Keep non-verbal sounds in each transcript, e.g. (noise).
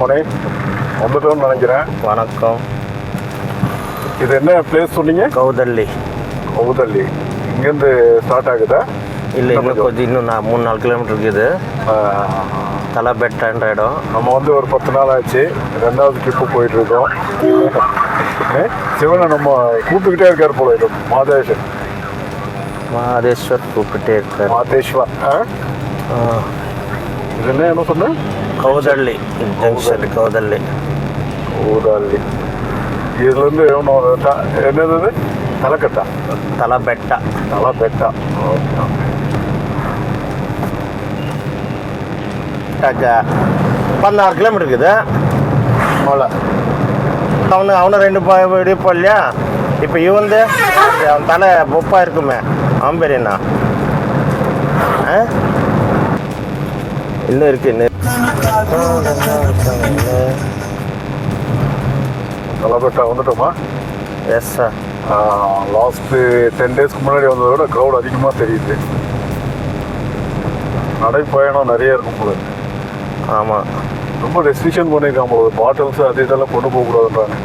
மணி வந்துட்டோம்னு நினைக்கிறேன். வணக்கம். இது என்ன பிளேஸ் சொன்னீங்க? கௌதல்லி. கௌதல்லி. இங்கேருந்து ஸ்டார்ட் ஆகுதா? இல்லை இன்னும் கொஞ்சம் இன்னும் நான் மூணு நாலு கிலோமீட்டர் இருக்குது. தலபெட்டன்ற இடம். நம்ம வந்து ஒரு பத்து நாள் ஆச்சு. ரெண்டாவது ட்ரிப்பு போயிட்டு இருக்கோம் ஏ, சிவனை நம்ம கூப்பிட்டுக்கிட்டே இருக்கார் போல இது மாதேஷன் மாதேஸ்வர் கூப்பிட்டே இருக்கார். மாதேஸ்வர் ஆ? என்ன என்ன சொன்ன கௌதல்லி ஜங்ஷன் கௌதல்லி கௌதல்லி இதுலேருந்து என்னது? தலைக்கட்டா தலபெட்டா தலைப்பேட்டா ஓகே பதினாறு கிலோமீட்டர் இருக்குது அவ்வளோ அவனு அவனு ரெண்டு இப்படி போடலையா இப்போ இவந்து அவன் தலை பொப்பா இருக்குமே அவன் பேர் என்ன ஆ இன்னும் இருக்கு இன்னும் தலைப்பேட்டா வந்துட்டோமா? எஸ் சார் லாஸ்ட்டு டென் டேஸ்க்கு முன்னாடி வந்ததை விட க்ரௌட் அதிகமாக தெரியுது. நடைப்பயணம் நிறைய இருக்கும் போல. ஆமாம் ரொம்ப ரெஸ்ட்ரிக்ஷன் பண்ணியிருக்காங்க போல பாட்டில்ஸ் அது இதெல்லாம் கொண்டு போகக்கூடாதுன்றாங்க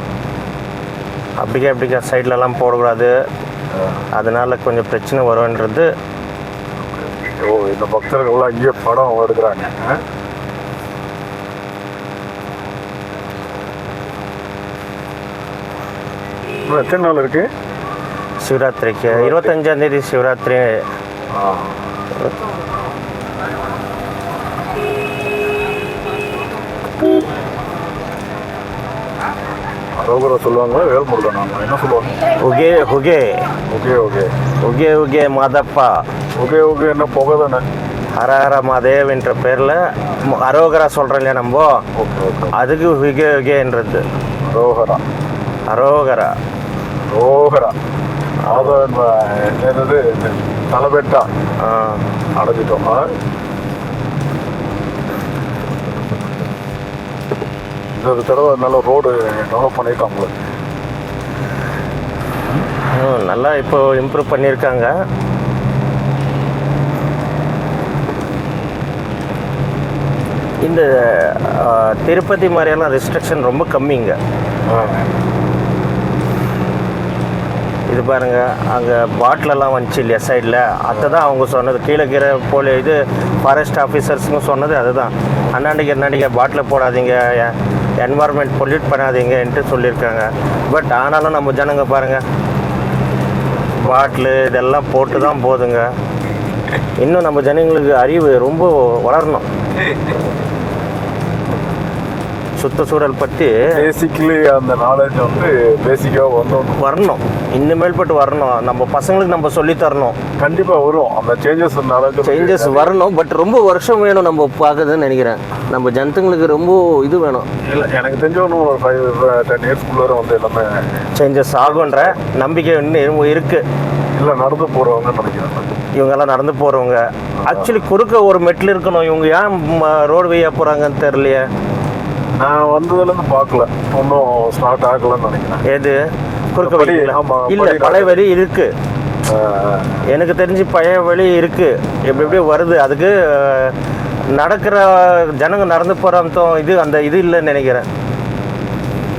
அப்படிக்கே அப்படிக்கா சைட்லலாம் போடக்கூடாது. அதனால கொஞ்சம் பிரச்சனை வரும்ன்றது இந்த பக்தர்கள்லாம் இங்கே படம் எடுக்கிறாங்க. எத்தனை நாள் இருக்கு? சிவராத்திரிக்கு இருபத்தஞ்சாம் தேதி சிவராத்திரி. அரோகரா சொல்லுவாங்க வேல்முருகன் நாங்கள்? என்ன சொல்லுவாங்க? உகே உகே ஓகே ஓகே உகே உகே மாதப்பா. ஓகே ஓகே என்ன புகை தானே? ஹரஹர மாதேவ் என்ற பேரில் அரோகரா சொல்கிறோம் இல்லையா நம்ம. Okay okay. அதுக்கு உகே உகேன்றது அரோகரா. அரோகரா. ரோகரா அதான் என்னது? தலைபெட்டா. ஆ, அடைஞ்சிட்டோம். இந்த தடவை நல்ல ரோடு டெவலப் பண்ணியிருக்காங்களே ம், நல்லா இப்போ இம்ப்ரூவ் பண்ணியிருக்காங்க. இந்த திருப்பதி மாதிரியெல்லாம் ரெஸ்ட்ரிக்ஷன் ரொம்ப கம்மிங்க. இது பாருங்க அங்கே பாட்டிலெல்லாம் வந்துச்சு இல்லையா சைடில் அதை தான் அவங்க சொன்னது. கீழே கீழே போல இது ஃபாரஸ்ட் ஆஃபீஸர்ஸுங்க சொன்னது அதுதான். அண்ணாண்டிக்கு அண்ணாண்டிக்கு பாட்டில் போடாதீங்க என்வாரன்மெண்ட் பொல்யூட் பண்ணாதீங்கன்ட்டு சொல்லியிருக்காங்க. பட் ஆனாலும் நம்ம ஜனங்க பாருங்கள் பாட்டிலு இதெல்லாம் போட்டு தான் போதுங்க. இன்னும் நம்ம ஜனங்களுக்கு அறிவு ரொம்ப வளரணும். சுற்றுச்சூழல் பற்றி பேசிக்கலி அந்த நாலேஜ் வந்து பேசிக்காக வந்தோம் வரணும். இனிமேல்பட்டு வரணும். நம்ம பசங்களுக்கு நம்ம சொல்லித் தரணும் கண்டிப்பாக வரும். அந்த சேஞ்சஸ் நடக்கும் சேஞ்சஸ் வரணும். பட் ரொம்ப வருஷம் வேணும் நம்ம பார்க்குதுன்னு நினைக்கிறேன். நம்ம ஜனத்துங்களுக்கு ரொம்ப இது வேணும். இல்லை எனக்கு தெரிஞ்ச ஒன்று ஒரு ஃபைவ் டென் இயர்ஸ்க்குள்ளே வந்து எல்லாமே சேஞ்சஸ் ஆகுன்ற நம்பிக்கை இன்னும் இருக்கு. இல்லை நடந்து போகிறவங்கன்னு நினைக்கிறேன் இவங்கெல்லாம் நடந்து போகிறவங்க ஆக்சுவலி குறுக்க ஒரு மெட்டில் இருக்கணும். இவங்க ஏன் ரோடு வழியாக போகிறாங்கன்னு தெரியலையே. நான் வந்ததுலேருந்து பார்க்கல. ஒன்றும் ஸ்டார்ட் ஆகலைன்னு நினைக்கிறேன். ஏது குறுக்க வழி ஆமா, இல்லை பழைய வழி இருக்கு. ஆஹ், எனக்கு தெரிஞ்சு பழைய வழி இருக்கு. எப்படி எப்படியோ வருது? அதுக்கு நடக்கிற ஜனங்க நடந்து போகிற இது அந்த இது இல்லைன்னு நினைக்கிறேன்.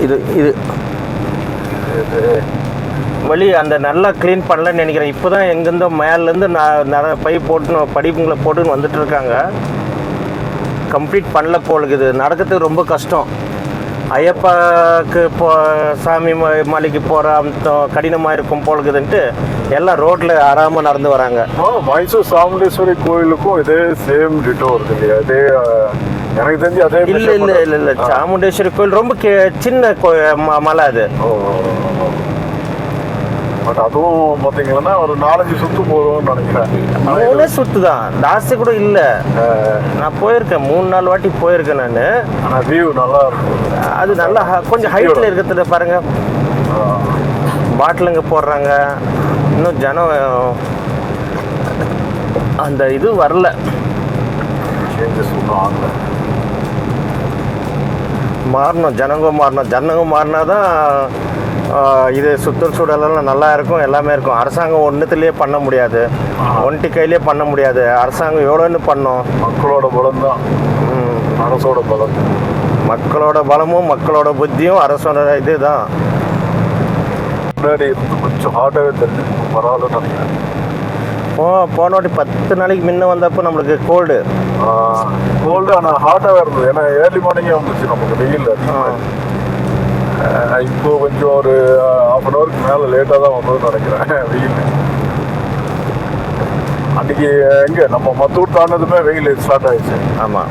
இது இது. வழி அந்த நல்லா க்ளீன் பண்ணலன்னு நினைக்கிறேன். இப்போ தான் எங்கேருந்தோ மேலேருந்து நான் நிறைய பை போட்டு படிப்புங்களை போட்டுன்னு வந்துட்டு இருக்காங்க. கம்ப்ளீட் பண்ணல போலுக்குது நடக்கிறதுக்கு ரொம்ப கஷ்டம். ஐயப்பாக்கு போ சாமி மலைக்கு போகிற அந்த கடினமாக இருக்கும் போலுக்குதுன்ட்டு எல்லாம் ரோட்டில் ஆறாமல் நடந்து வராங்க. மைசூர் சாமுண்டேஸ்வரி கோயிலுக்கும் இதே சேம் டிட்டோ இருக்கு இல்லையா? அதே ஆஹ், எனக்கு தெரிஞ்சு அதே இல்லை இல்லை இல்லை இல்லை. சாமுண்டேஸ்வரி கோயில் ரொம்ப கே சின்ன கோ மலை அது. பட் அதுவும் பார்த்தீங்கன்னா ஒரு நாலஞ்சு சுத்து போதும்னு நினைக்கிறேன். மூணே சுத்து தான். ஜாஸ்தி கூட இல்லை. நான் போயிருக்கேன். மூணு நாலு வாட்டி போயிருக்கேன் நான். ஆனால் வியூ நல்லா இருக்கும். அது நல்லா கொஞ்சம் ஹைட்டில் இருக்கிறதுல பாருங்க. பாட்டிலுங்க போடுறாங்க. இன்னும் ஜனம் அந்த இது வரல. மாறணும். ஜனங்க மாறணும். ஜனங்க மாறினா தான் இது சுற்றுச்சூழலெல்லாம் நல்லா இருக்கும் எல்லாமே இருக்கும். அரசாங்கம் ஒன்றுத்துலேயே பண்ண முடியாது. ஒன்ட்டி கையிலே பண்ண முடியாது. அரசாங்கம் எவ்வளோன்னு பண்ணும். மக்களோட பலம் தான். அரசோட பலம். மக்களோட பலமும் மக்களோட புத்தியும் அரசோட இதுதான். முன்னாடி இருந்து கொஞ்சம் ஹார்டாகவே தெரிஞ்சு நினைக்கிறேன். போ போன வாட்டி பத்து நாளைக்கு முன்ன வந்தப்போ நம்மளுக்கு கோல்டு. கோல்டு ஆனால் ஹாட்டாகவே இருந்தது. ஏன்னா ஏர்லி மார்னிங்கே வந்துச்சு நமக்கு வெயில் அதிகமாக இப்போ கொஞ்சம் ஒரு ஹாஃப் அன் ஹவருக்கு மேலே லேட்டாக தான் வந்ததுன்னு நினைக்கிறேன். (laughs) வெயில். அன்னைக்கு எங்கே? நம்ம மத்தூர் தாண்டதுமே வெயில் ஸ்டார்ட் ஆயிடுச்சு. ஆமாம்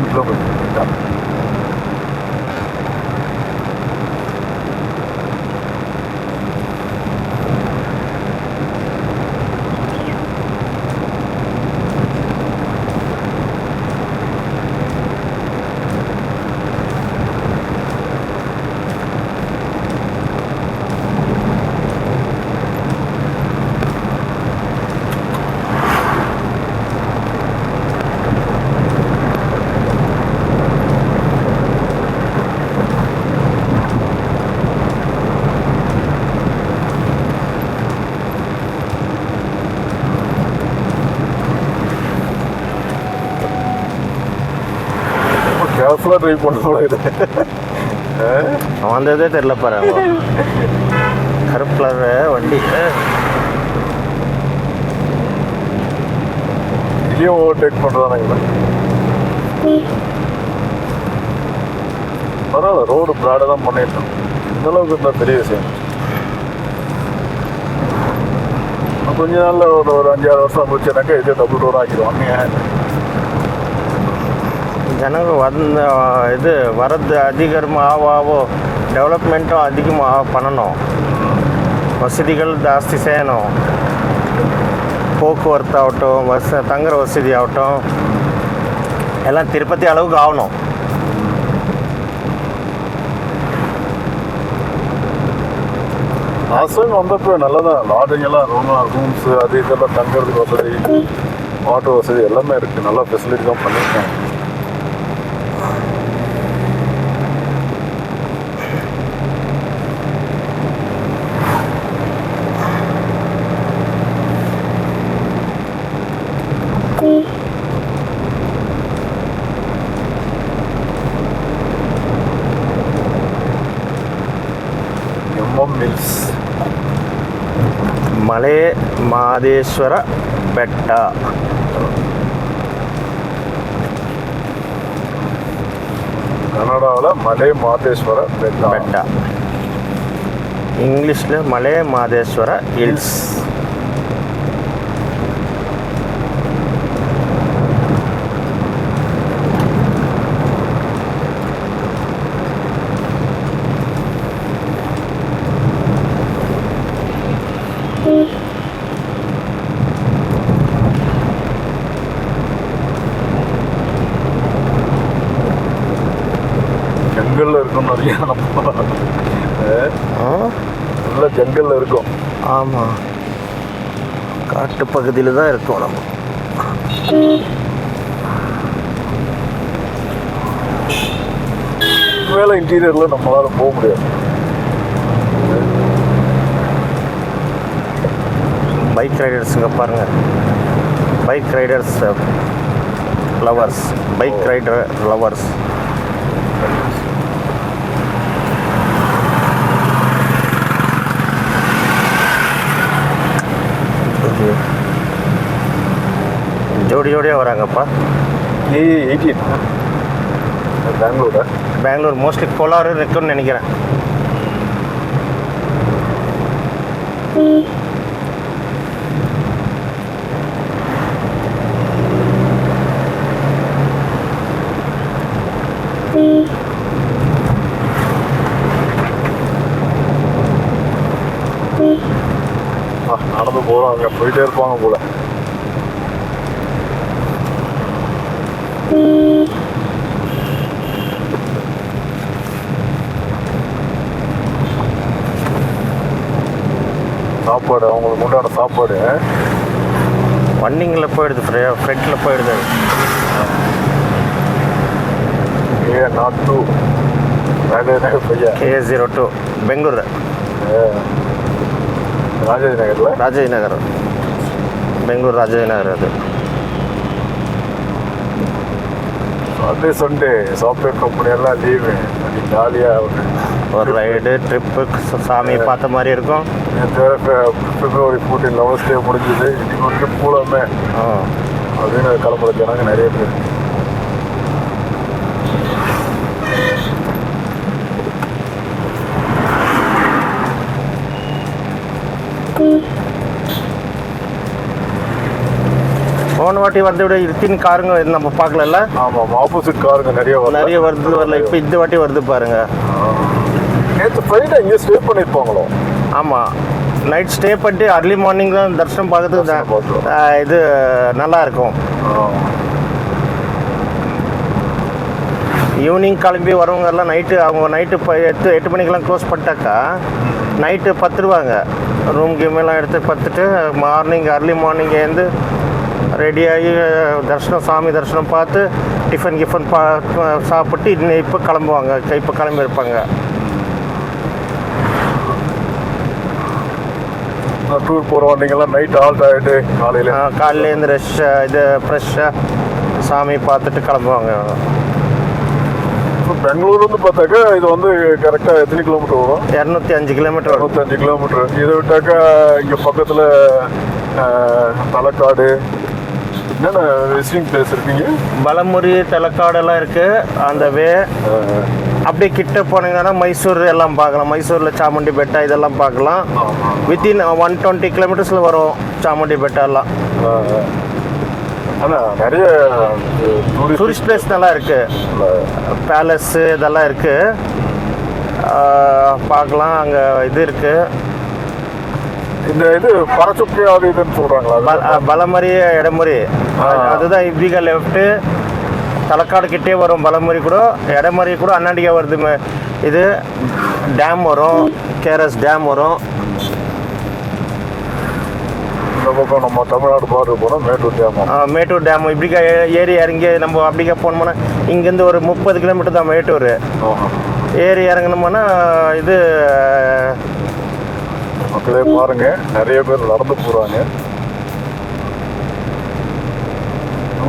இன்னும் கேர்ஃபுல்லாக ட்ரைவ் அவன் வந்ததே தெரில பாரு. கருப்பு கலர் வண்டி. இதையும் ஓவர்டேக் பண்ணுறதானுங்களா பரவாயில்ல ரோடு ப்ராடாக தான் பண்ணிட்டோம் இந்த அளவுக்கு இருந்தால் பெரிய விஷயம். கொஞ்ச நாளில் ஒரு ஒரு அஞ்சாறு வருஷம் போச்சுனாக்கா இதே டபுள் டோர் ஆக்கிடுவாங்க ஜனங்க வந்த இது வரது அதிகமாக ஆவோ ஆவோ டெவலப்மெண்ட்டும் அதிகமாக பண்ணணும். வசதிகள் ஜாஸ்தி செய்யணும். போக்குவரத்து ஆகட்டும் வச தங்குற வசதி ஆகட்டும் எல்லாம் திருப்பதி அளவுக்கு ஆகணும். லாஸ்ட் வந்தப்போ நல்லதான் லாட்ஜிங் எல்லாம் ரூம் ரூம்ஸ் அது இதெல்லாம் தங்குறதுக்கு வசதி வாட்டர் வசதி எல்லாமே இருக்குது நல்லா ஃபெசிலிட்டி தான் பண்ணியிருக்காங்க. ஓம் மில்ஸ் மலே மாதேஸ்வர ಬೆಟ್ಟ கனடாவில் மலை மாதேஸ்வர பெட்டா பெட்டா இங்கிலீஷில் மலை மாதேஸ்வர ஹில்ஸ் ஜங்கல்ல இருக்கும் நிறைய நல்லா ஜங்கல்ல இருக்கும். ஆமாம் காட்டு பகுதியில் தான் இருக்கோம் நம்ம. வேலை இன்டீரியரில் நம்மளால் போக முடியாது. பைக் ரைடர்ஸுங்க பாருங்கள் bike riders lovers bike rider lovers ஜோடி ஜோடியாக வராங்கப்பா. ஏ எயிட்டீன் பெங்களூரா? பெங்களூர் மோஸ்ட்லி கோலாறு இருக்குன்னு நினைக்கிறேன். நடந்து போகிறோம் அங்கே போயிட்டே இருப்பாங்க போல சாப்பாடு அவங்களுக்கு உண்டான சாப்பாடு. வண்டிங்கில் போயிடுது ஃப்ரண்ட்டில் போயிடுது A naught two. K zero two Bangalore Rajaji நகரில் ராஜாஜி நகர் பெங்களூர் ராஜாஜி நகர் அது. சண்டே சண்டே சாஃப்ட்வேர் கம்பெனி எல்லாம் லீவு ஜாலியாக ஒரு ஒரு ரைடு ட்ரிப்பு சாமி பார்த்த மாதிரி இருக்கும். பிப்ரவரி ஃபோர்டீன் லெவன்ஸ் டே முடிஞ்சது. இன்னைக்கு ஒரு ட்ரிப் போலாமே. ஆ. அப்படின்னு கிளம்புற ஜனங்க நிறைய பேர். போன வாட்டி வந்த விட இருத்தின் காருங்க நம்ம பார்க்கலல்ல? ஆமாம் ஆப்போசிட் காருங்க நிறைய நிறைய வருது வரல. இப்போ இந்த வாட்டி வருது பாருங்க. நேற்று ஃப்ரைடே இங்கே ஸ்டே பண்ணியிருப்பாங்களோ? ஆமாம் நைட் ஸ்டே பண்ணிட்டு அர்லி மார்னிங் தான் தரிசனம் பார்க்கறதுக்கு இது நல்லா இருக்கும். ஈவினிங் கிளம்பி வரவங்க எல்லாம் நைட்டு அவங்க நைட்டு இப்போ எட்டு எட்டு மணிக்கெல்லாம் க்ளோஸ் பண்ணிட்டாக்கா நைட்டு பத்துருவாங்க. ரூம் கேமெல்லாம் எடுத்து பத்துட்டு மார்னிங் அர்லி மார்னிங் ரெடியாகி தரிசனம் சாமி தரிசனம் பார்த்து டிஃபன் கிஃபன் பா சாப்பிட்டு இன்னும் இப்போ கிளம்புவாங்க. இப்போ கிளம்பி இருப்பாங்க. டூர் போகிற வண்டிங்கெல்லாம் நைட் ஆல்ட் ஆகிட்டு காலையில். காலையில இருந்து ரெஷ் இது ஃப்ரெஷ்ஷாக சாமி பார்த்துட்டு கிளம்புவாங்க. பெங்களூர் வந்து பார்த்தாக்கா இது வந்து கரெக்டாக எத்தனை கிலோமீட்டர் வரும்? இரநூத்தி அஞ்சு கிலோமீட்டர் வரும். அறுபத்தஞ்சு கிலோமீட்டர் இதை விட்டாக்கா இங்கே பக்கத்தில் தலக்காடு என்னென்ன விசிட்டிங் பிளேஸ் இருக்கீங்க பலமுரி தலைக்காடெல்லாம் இருக்குது அந்த வே அப்படியே கிட்ட போனீங்கன்னா மைசூர் எல்லாம் பார்க்கலாம். மைசூரில் சாமுண்டி பெட்டா இதெல்லாம் பார்க்கலாம். வித்தின் ஒன் டுவெண்ட்டி கிலோமீட்டர்ஸில் வரும் சாமுண்டி பெட்டா எல்லாம். அஹ், ஆனா நிறைய டூரிஸ்ட் பிளேஸ் நல்லா இருக்குது பேலஸ்ஸு இதெல்லாம் இருக்குது பார்க்கலாம். அங்கே இது இருக்குது இந்த இது பரச்சுப்பி அது இதுன்னு சொல்றாங்களா? அது? பலமரி இடமுறை. அதுதான் இப்படிங்க லெஃப்ட்டு தலக்காடு கிட்டே வரும் பலமுறை கூட இடமுறை கூட அண்ணாண்டிகா வருது இது டேம் வரும் கேரஸ் டேம் வரும். இந்த பக்கம் நம்ம தமிழ்நாடு பார்டர் போனால் மேட்டூர் டேம் மேட்டூர் டேம் இப்படிக்கா ஏ- ஏறி இறங்கி நம்ம அப்படிக்கா போனோம்னா இங்கேருந்து ஒரு முப்பது கிலோமீட்டர் தான் மேட்டூர். ஏறி இறங்கினோம்னா இது மக்களே பாருங்க நிறைய பேர் நடந்து போறாங்க.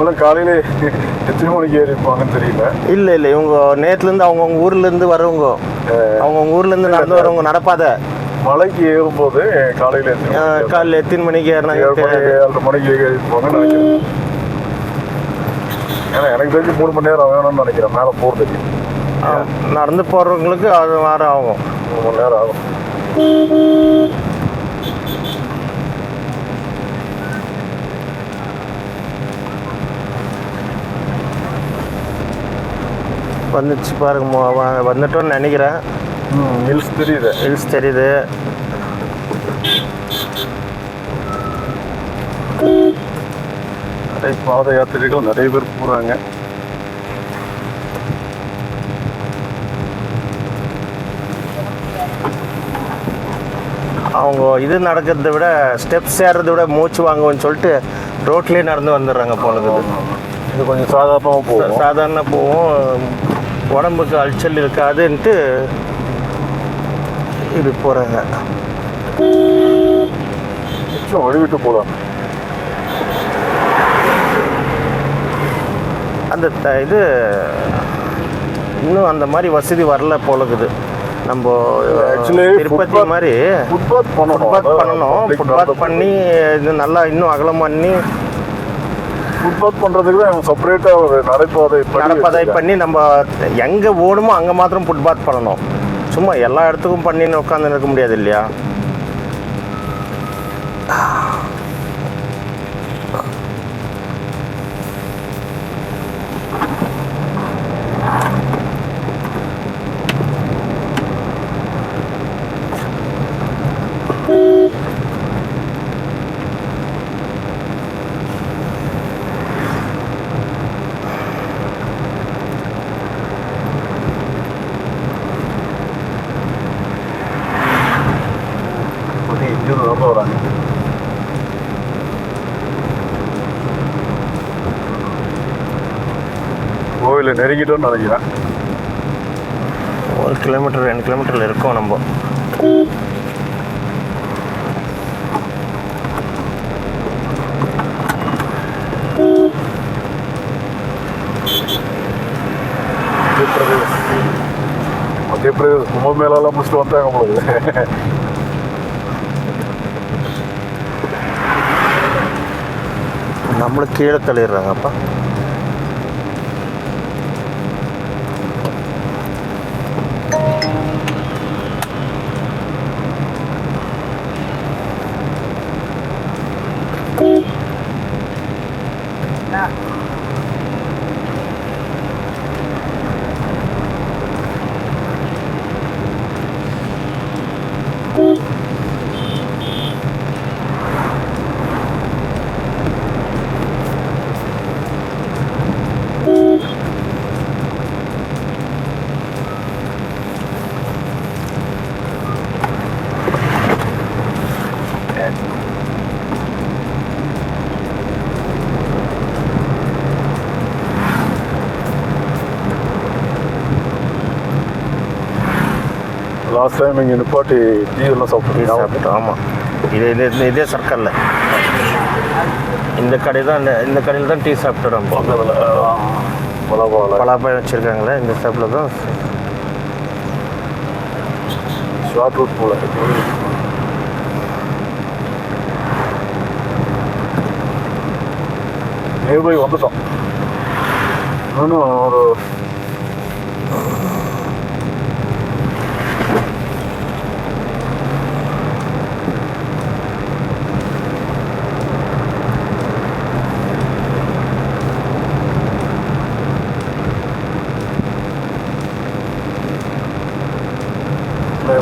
இவங்களும் காலையில எத்தனை மணிக்கு ஏறி இருப்பாங்கன்னு தெரியல. இல்லை இல்லை இவங்க நேற்றுலேருந்து அவங்கவுங்க ஊர்லேருந்து வரவங்க அவங்கவுங்க ஊர்லேருந்து நடந்து வரவங்க நடப்பாத. மலைக்கு ஏறும்போது காலையில எத்தனை ஆ, மணிக்கு காலைல எத்தனை மணிக்கு ஏறினாங்க ஏழரை மணிக்கு ஏறி இருப்பாங்கன்னு நினைக்கிறேன். ஏன்னா எனக்கு தெரிஞ்சு மூணு மணி நேரம் வேணும்னு நினைக்கிறேன். மேலே போகிறதுக்கு நடந்து போகிறவங்களுக்கு அது வாரம் ஆகும். மூணு மணி நேரம் ஆகும். வந்துச்சு பாருங்க மொ- வ- வந்துட்டோம்னு நினைக்கிறேன். ஹில்ஸ் தெரியுது. ஹில்ஸ் தெரியுது. பாத யாத்திரைகள் நிறைய பேர் போகிறாங்க அவங்க இது நடக்கிறத விட ஸ்டெப்ஸ் ஏறுறத விட மூச்சு வாங்குவோன்னு சொல்லிட்டு ரோட்லேயே நடந்து வந்துடுறாங்க போனது இது கொஞ்சம் சாதாரணமாக போகும். சாதாரண போவோம் உடம்புக்கு அலைச்சல் இருக்காதுன்ட்டு இது போகிறாங்க வழிவிட்டு போகலாம் அந்த த- இது இன்னும் அந்த மாதிரி வசதி வரல போலக்குது. நம்ம திருப்பதி மாதிரி ஃபுட்பாத் பண்ணணும். ஃபுட்பாத் பண்ணி இது நல்லா இன்னும் அகலம் பண்ணி ஃபுட்பாத் பண்றதுக்கு தான் செப்பரேட்டா ஒரு நடைபாதை வச்சிருக்காங்க. பண்ணி நம்ம எங்கே ஓடுமோ அங்கே மாத்திரம் ஃபுட்பாத் பண்ணணும் சும்மா எல்லா இடத்துக்கும் பண்ணின்னு உட்காந்து இருக்க முடியாது இல்லையா நடந்து வராங்க. கோவிலை நெருங்கிட்டோம்னு நினைக்கிறேன். ஒரு கிலோமீட்டர் ரெண்டு கிலோமீட்டரில் இருக்கோம் நம்ம. மத்திய பிரதேஷ் மத்திய பிரதேஷ் கும்பமேளாலாம் முடிச்சுட்டு வந்தாங்க உங்களுக்கு நம்மளுக்கு கீழே தள்ளிடுறாங்கப்பா. லாஸ்ட் டைம் இங்கே நிப்பாட்டி டீ எல்லாம் டீ சாப்பிட்டீங்க சாப்பிட்டோம் ஆமாம் இது இது இது- சர்க்கரில் இந்த கடை தான் இந்த- கடையில் தான் டீ சாப்பிட்டுறோம். பக்கத்தில் பலாபால பலாப்பழம். வச்சுருக்காங்களே இந்த ஷாப்பில் தான். ஷார்ட் ரூட் போல. நியர்பை வந்துட்டோம். இன்னும் ஒரு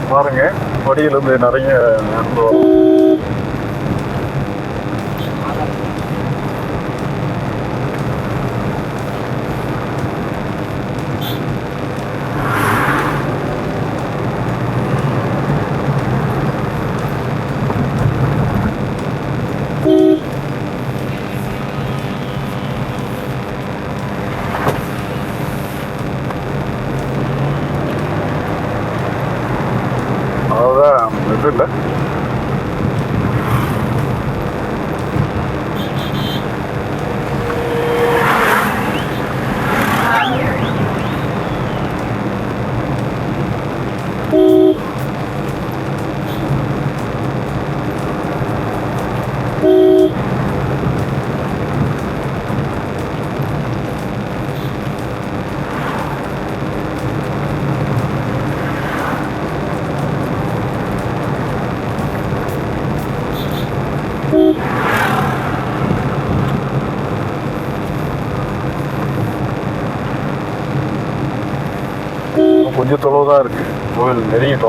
இதை பாருங்க. படியிலிருந்து நிறைய நடந்து வரும். அதான் இது இல்லை இன்னும் கொஞ்சம் தொலைவு தான் இருக்கு கோவில்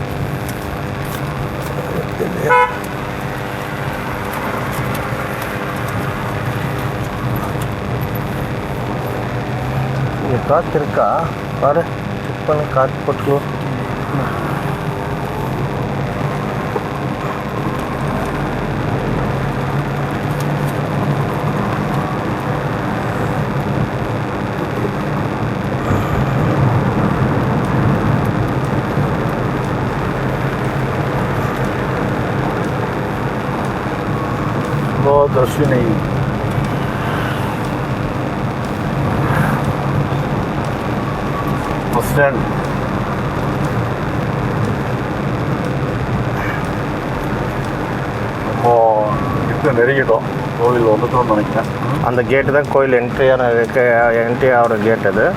இங்கே காற்று இருக்கா பாரு செக் பண்ண காற்று போட்டுக்கோ बहुत दर्शी नहीं கிட்ட நெருங்கிட்டோம். கோவில் வந்துட்டோம்னு நினைக்கிறேன். அந்த கேட்டு தான் கோயில் என்ட்ரியான என்ட்ரி ஆகிற கேட் அது.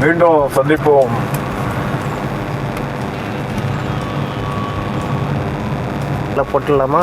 மீண்டும் சந்திப்போம். போட்டுடலாமா?